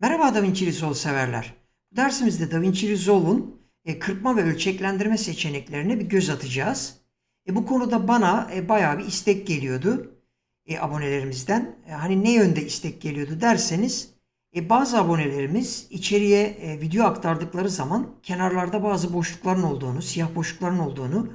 Merhaba DaVinci Resolve severler. Bu dersimizde DaVinci Resolve'un e, kırpma ve ölçeklendirme seçeneklerine bir göz atacağız. E, bu konuda bana e, bayağı bir istek geliyordu e, abonelerimizden. E, hani ne yönde istek geliyordu derseniz e, bazı abonelerimiz içeriye e, video aktardıkları zaman kenarlarda bazı boşlukların olduğunu, siyah boşlukların olduğunu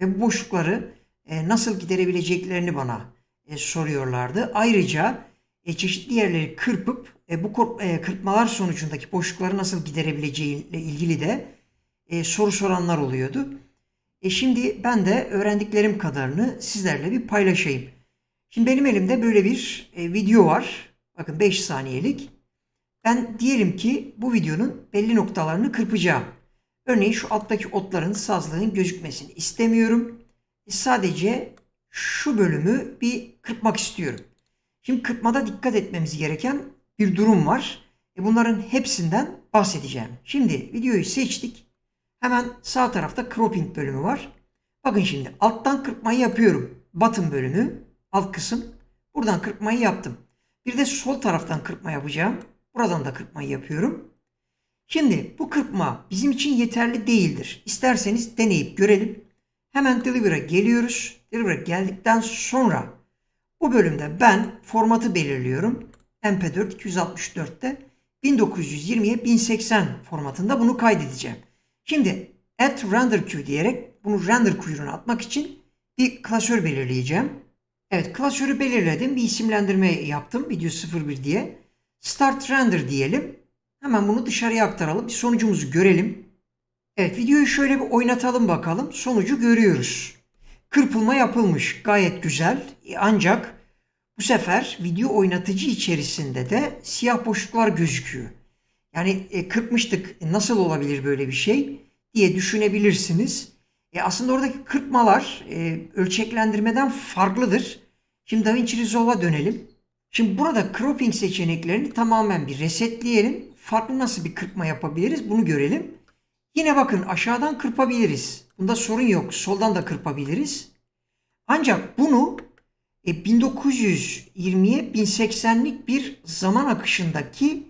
ve bu boşlukları e, nasıl giderebileceklerini bana e, soruyorlardı. Ayrıca e, çeşitli yerleri kırpıp e, bu e, kırpmalar sonucundaki boşlukları nasıl giderebileceğiyle ilgili de e, soru soranlar oluyordu. E, şimdi ben de öğrendiklerim kadarını sizlerle bir paylaşayım. Şimdi benim elimde böyle bir e, video var. Bakın 5 saniyelik. Ben diyelim ki bu videonun belli noktalarını kırpacağım. Örneğin şu alttaki otların, sazlığın gözükmesini istemiyorum. E, sadece şu bölümü bir kırpmak istiyorum. Şimdi kırpmada dikkat etmemiz gereken bir durum var. E, bunların hepsinden bahsedeceğim. Şimdi videoyu seçtik. Hemen sağ tarafta cropping bölümü var. Bakın şimdi alttan kırpmayı yapıyorum. Bottom bölümü, alt kısım. Buradan kırpmayı yaptım. Bir de sol taraftan kırpma yapacağım. Buradan da kırpmayı yapıyorum. Şimdi bu kırpma bizim için yeterli değildir. İsterseniz deneyip görelim. Hemen Deliver'a geliyoruz. Deliver'a geldikten sonra bu bölümde ben formatı belirliyorum. MP4 264'te 1920'ye 1080 formatında bunu kaydedeceğim. Şimdi add render queue diyerek bunu render kuyruğuna atmak için bir klasör belirleyeceğim. Evet klasörü belirledim. Bir isimlendirme yaptım. Video 01 diye. Start render diyelim. Hemen bunu dışarıya aktaralım. Bir sonucumuzu görelim. Evet videoyu şöyle bir oynatalım bakalım. Sonucu görüyoruz. Kırpılma yapılmış. Gayet güzel. Ancak bu sefer video oynatıcı içerisinde de siyah boşluklar gözüküyor. Yani e, kırpmıştık. E, nasıl olabilir böyle bir şey diye düşünebilirsiniz. E, aslında oradaki kırpmalar e, ölçeklendirmeden farklıdır. Şimdi DaVinci Resolve'a dönelim. Şimdi burada cropping seçeneklerini tamamen bir resetleyelim. Farklı nasıl bir kırpma yapabiliriz bunu görelim. Yine bakın aşağıdan kırpabiliriz. Bunda sorun yok. Soldan da kırpabiliriz. Ancak bunu e, 1920'ye 1080'lik bir zaman akışındaki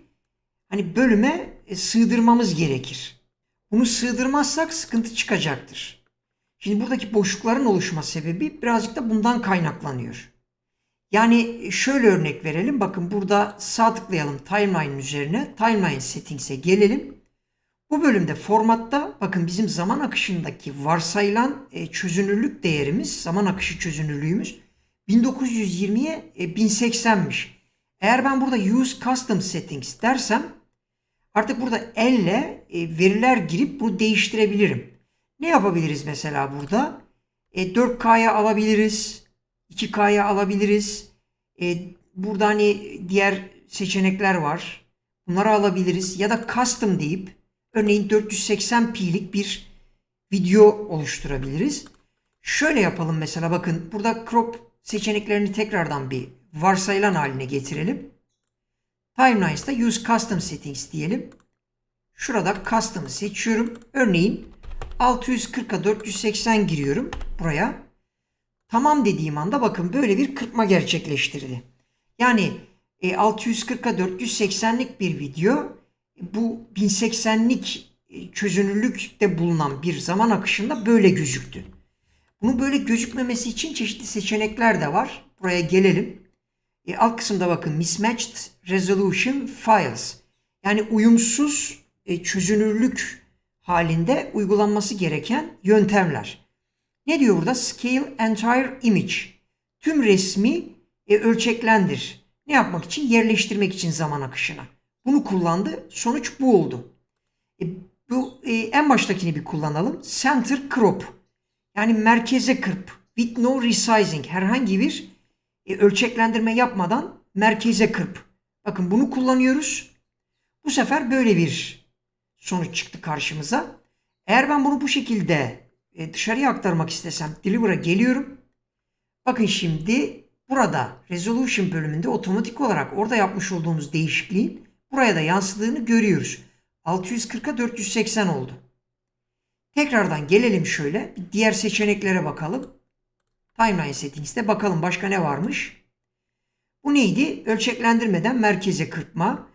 hani bölüme e, sığdırmamız gerekir. Bunu sığdırmazsak sıkıntı çıkacaktır. Şimdi buradaki boşlukların oluşma sebebi birazcık da bundan kaynaklanıyor. Yani şöyle örnek verelim. Bakın burada sağ tıklayalım timeline'ın üzerine. Timeline settings'e gelelim. Bu bölümde formatta bakın bizim zaman akışındaki varsayılan e, çözünürlük değerimiz, zaman akışı çözünürlüğümüz 1920'ye e, 1080'miş. Eğer ben burada use custom settings dersem artık burada elle e, veriler girip bunu değiştirebilirim. Ne yapabiliriz mesela burada? E, 4K'ya alabiliriz. 2K'ya alabiliriz. E, burada hani diğer seçenekler var. Bunları alabiliriz. Ya da custom deyip örneğin 480p'lik bir video oluşturabiliriz. Şöyle yapalım mesela bakın burada crop seçeneklerini tekrardan bir varsayılan haline getirelim. Timelines'ta use custom settings diyelim. Şurada custom'ı seçiyorum. Örneğin 640'a 480 giriyorum buraya. Tamam dediğim anda bakın böyle bir kırpma gerçekleştirdi. Yani e, 640'a 480'lik bir video e, bu 1080'lik e, çözünürlükte bulunan bir zaman akışında böyle gözüktü. Bunu böyle gözükmemesi için çeşitli seçenekler de var. Buraya gelelim. E, alt kısımda bakın Mismatched Resolution Files. Yani uyumsuz e, çözünürlük halinde uygulanması gereken yöntemler. Ne diyor burada? Scale entire image. Tüm resmi e, ölçeklendir. Ne yapmak için? Yerleştirmek için zaman akışına. Bunu kullandı. Sonuç bu oldu. E, bu e, en baştakini bir kullanalım. Center crop. Yani merkeze kırp. With no resizing. Herhangi bir e, ölçeklendirme yapmadan merkeze kırp. Bakın bunu kullanıyoruz. Bu sefer böyle bir sonuç çıktı karşımıza. Eğer ben bunu bu şekilde e, dışarıya aktarmak istesem Deliver'a geliyorum. Bakın şimdi burada Resolution bölümünde otomatik olarak orada yapmış olduğumuz değişikliğin buraya da yansıdığını görüyoruz. 640'a 480 oldu. Tekrardan gelelim şöyle. Diğer seçeneklere bakalım. Timeline settings'te bakalım başka ne varmış. Bu neydi? Ölçeklendirmeden merkeze kırpma.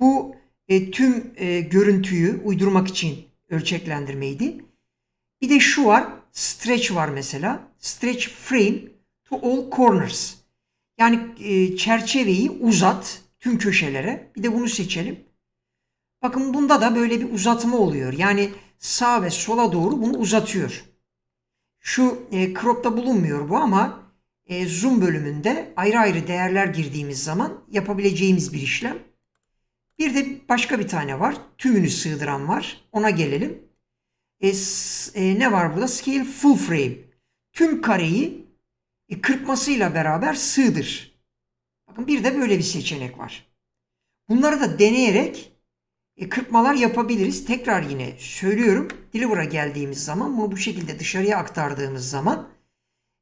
Bu e, tüm e, görüntüyü uydurmak için ölçeklendirmeydi. Bir de şu var. Stretch var mesela. Stretch frame to all corners. Yani e, çerçeveyi uzat tüm köşelere. Bir de bunu seçelim. Bakın bunda da böyle bir uzatma oluyor. Yani sağ ve sola doğru bunu uzatıyor. Şu e, crop'ta bulunmuyor bu ama e, zoom bölümünde ayrı ayrı değerler girdiğimiz zaman yapabileceğimiz bir işlem. Bir de başka bir tane var. Tümünü sığdıran var. Ona gelelim. E, e, ne var burada? Scale full frame. Tüm kareyi e, kırpmasıyla beraber sığdır. Bakın bir de böyle bir seçenek var. Bunları da deneyerek e, kırpmalar yapabiliriz. Tekrar yine söylüyorum. Deliver'a geldiğimiz zaman bunu bu şekilde dışarıya aktardığımız zaman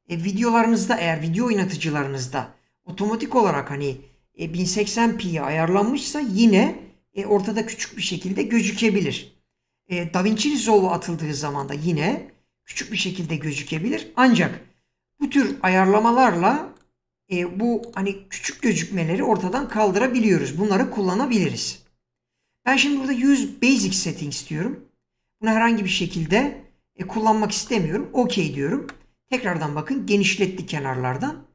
e, videolarınızda eğer video oynatıcılarınızda otomatik olarak hani e, 1080p'ye ayarlanmışsa yine e, ortada küçük bir şekilde gözükebilir. E, DaVinci Resolve atıldığı zaman da yine küçük bir şekilde gözükebilir. Ancak bu tür ayarlamalarla e, bu hani küçük gözükmeleri ortadan kaldırabiliyoruz. Bunları kullanabiliriz. Ben şimdi burada use basic settings diyorum. Bunu herhangi bir şekilde e, kullanmak istemiyorum. OK diyorum. Tekrardan bakın genişletti kenarlardan.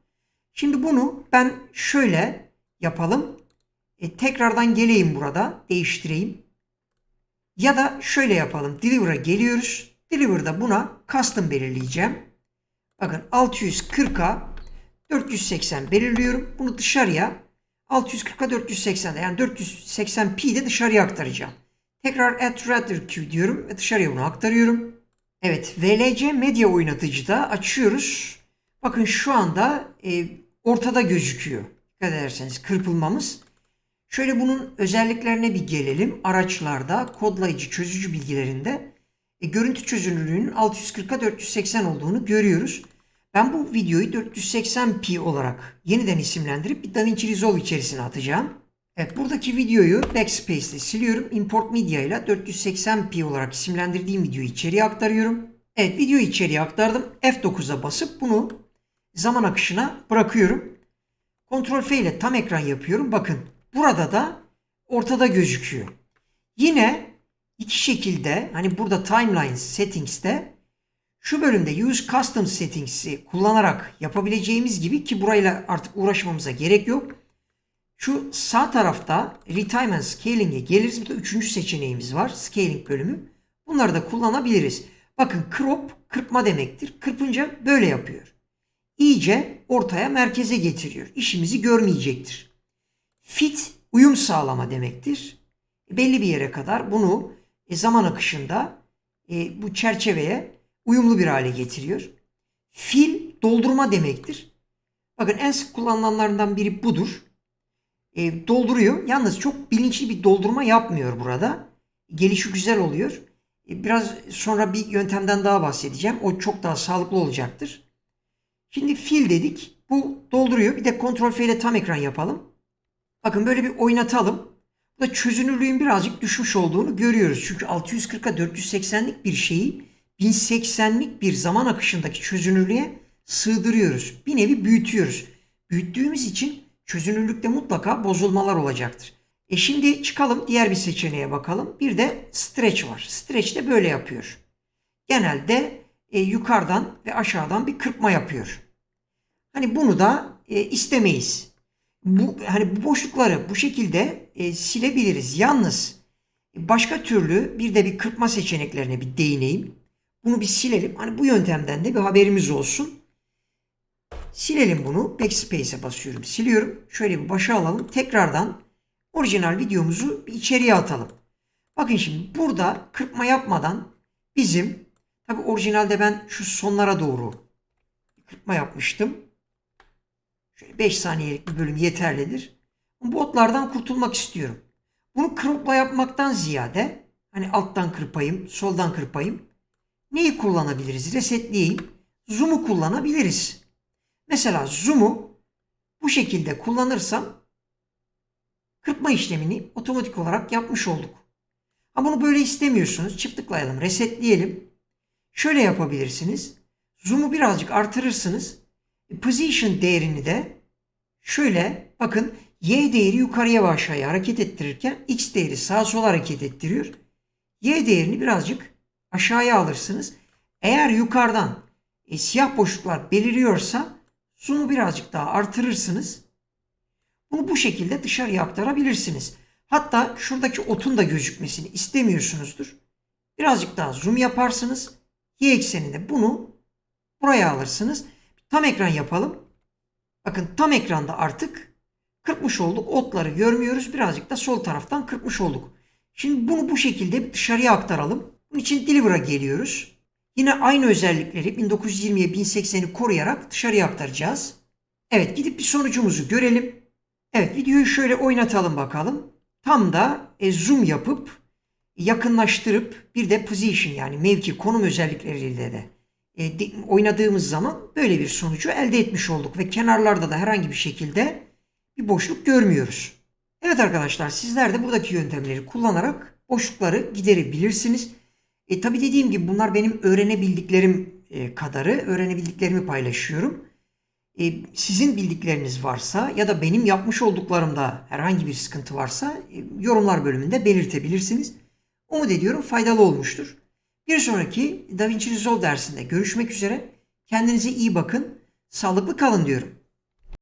Şimdi bunu ben şöyle yapalım. E, tekrardan geleyim burada. Değiştireyim. Ya da şöyle yapalım. Deliver'a geliyoruz. Deliver'da buna custom belirleyeceğim. Bakın 640'a 480 belirliyorum. Bunu dışarıya 640'a 480 yani 480p de dışarıya aktaracağım. Tekrar add rather queue diyorum ve dışarıya bunu aktarıyorum. Evet VLC medya oynatıcıda açıyoruz. Bakın şu anda e, ortada gözüküyor. Dikkat ederseniz kırpılmamız. Şöyle bunun özelliklerine bir gelelim. Araçlarda kodlayıcı çözücü bilgilerinde e, görüntü çözünürlüğünün 640'a 480 olduğunu görüyoruz. Ben bu videoyu 480p olarak yeniden isimlendirip bir DaVinci Resolve içerisine atacağım. Evet buradaki videoyu Backspace'de siliyorum. Import Media ile 480p olarak isimlendirdiğim videoyu içeriye aktarıyorum. Evet videoyu içeriye aktardım. F9'a basıp bunu zaman akışına bırakıyorum. Ctrl F ile tam ekran yapıyorum. Bakın burada da ortada gözüküyor. Yine iki şekilde hani burada Timeline Settings'te şu bölümde Use Custom Settings'i kullanarak yapabileceğimiz gibi ki burayla artık uğraşmamıza gerek yok. Şu sağ tarafta Retime and Scaling'e geliriz. Burada üçüncü seçeneğimiz var. Scaling bölümü. Bunları da kullanabiliriz. Bakın crop kırpma demektir. Kırpınca böyle yapıyor. İyice ortaya merkeze getiriyor. İşimizi görmeyecektir. Fit uyum sağlama demektir. Belli bir yere kadar bunu e, zaman akışında e, bu çerçeveye uyumlu bir hale getiriyor. Fil doldurma demektir. Bakın en sık kullanılanlardan biri budur. E, dolduruyor. Yalnız çok bilinçli bir doldurma yapmıyor burada. Gelişi güzel oluyor. E, biraz sonra bir yöntemden daha bahsedeceğim. O çok daha sağlıklı olacaktır. Şimdi fil dedik. Bu dolduruyor. Bir de kontrol F ile tam ekran yapalım. Bakın böyle bir oynatalım. Burada çözünürlüğün birazcık düşmüş olduğunu görüyoruz. Çünkü 640'a 480'lik bir şeyi 1080'lik bir zaman akışındaki çözünürlüğe sığdırıyoruz. Bir nevi büyütüyoruz. Büyüttüğümüz için çözünürlükte mutlaka bozulmalar olacaktır. E şimdi çıkalım diğer bir seçeneğe bakalım. Bir de stretch var. Stretch de böyle yapıyor. Genelde e, yukarıdan ve aşağıdan bir kırpma yapıyor. Hani bunu da e, istemeyiz. Bu hani bu boşlukları bu şekilde e, silebiliriz. Yalnız başka türlü bir de bir kırpma seçeneklerine bir değineyim. Bunu bir silelim. Hani bu yöntemden de bir haberimiz olsun. Silelim bunu. Backspace'e basıyorum. Siliyorum. Şöyle bir başa alalım. Tekrardan orijinal videomuzu bir içeriye atalım. Bakın şimdi burada kırpma yapmadan bizim tabi orijinalde ben şu sonlara doğru kırpma yapmıştım. Şöyle 5 saniyelik bir bölüm yeterlidir. Botlardan kurtulmak istiyorum. Bunu crop'la yapmaktan ziyade hani alttan kırpayım, soldan kırpayım. Neyi kullanabiliriz? Resetleyeyim. Zoom'u kullanabiliriz. Mesela zoom'u bu şekilde kullanırsam kırpma işlemini otomatik olarak yapmış olduk. Ama bunu böyle istemiyorsunuz. Çift tıklayalım, resetleyelim. Şöyle yapabilirsiniz. Zoom'u birazcık artırırsınız. Position değerini de şöyle bakın Y değeri yukarıya ve aşağıya hareket ettirirken X değeri sağa sola hareket ettiriyor. Y değerini birazcık aşağıya alırsınız. Eğer yukarıdan e, siyah boşluklar beliriyorsa zoom'u birazcık daha artırırsınız. Bunu bu şekilde dışarıya aktarabilirsiniz. Hatta şuradaki otun da gözükmesini istemiyorsunuzdur. Birazcık daha zoom yaparsınız. Y ekseninde bunu buraya alırsınız. Tam ekran yapalım. Bakın tam ekranda artık kırpmış olduk. Otları görmüyoruz. Birazcık da sol taraftan kırpmış olduk. Şimdi bunu bu şekilde dışarıya aktaralım. Bunun için Deliver'a geliyoruz. Yine aynı özellikleri 1920'ye 1080'i koruyarak dışarıya aktaracağız. Evet gidip bir sonucumuzu görelim. Evet videoyu şöyle oynatalım bakalım. Tam da e, zoom yapıp yakınlaştırıp bir de position yani mevki konum özellikleriyle de e, oynadığımız zaman böyle bir sonucu elde etmiş olduk ve kenarlarda da herhangi bir şekilde bir boşluk görmüyoruz. Evet arkadaşlar sizler de buradaki yöntemleri kullanarak boşlukları giderebilirsiniz. E tabi dediğim gibi bunlar benim öğrenebildiklerim e, kadarı. Öğrenebildiklerimi paylaşıyorum. E, sizin bildikleriniz varsa ya da benim yapmış olduklarımda herhangi bir sıkıntı varsa e, yorumlar bölümünde belirtebilirsiniz. Umut ediyorum faydalı olmuştur. Bir sonraki DaVinci Resolve dersinde görüşmek üzere. Kendinize iyi bakın. Sağlıklı kalın diyorum.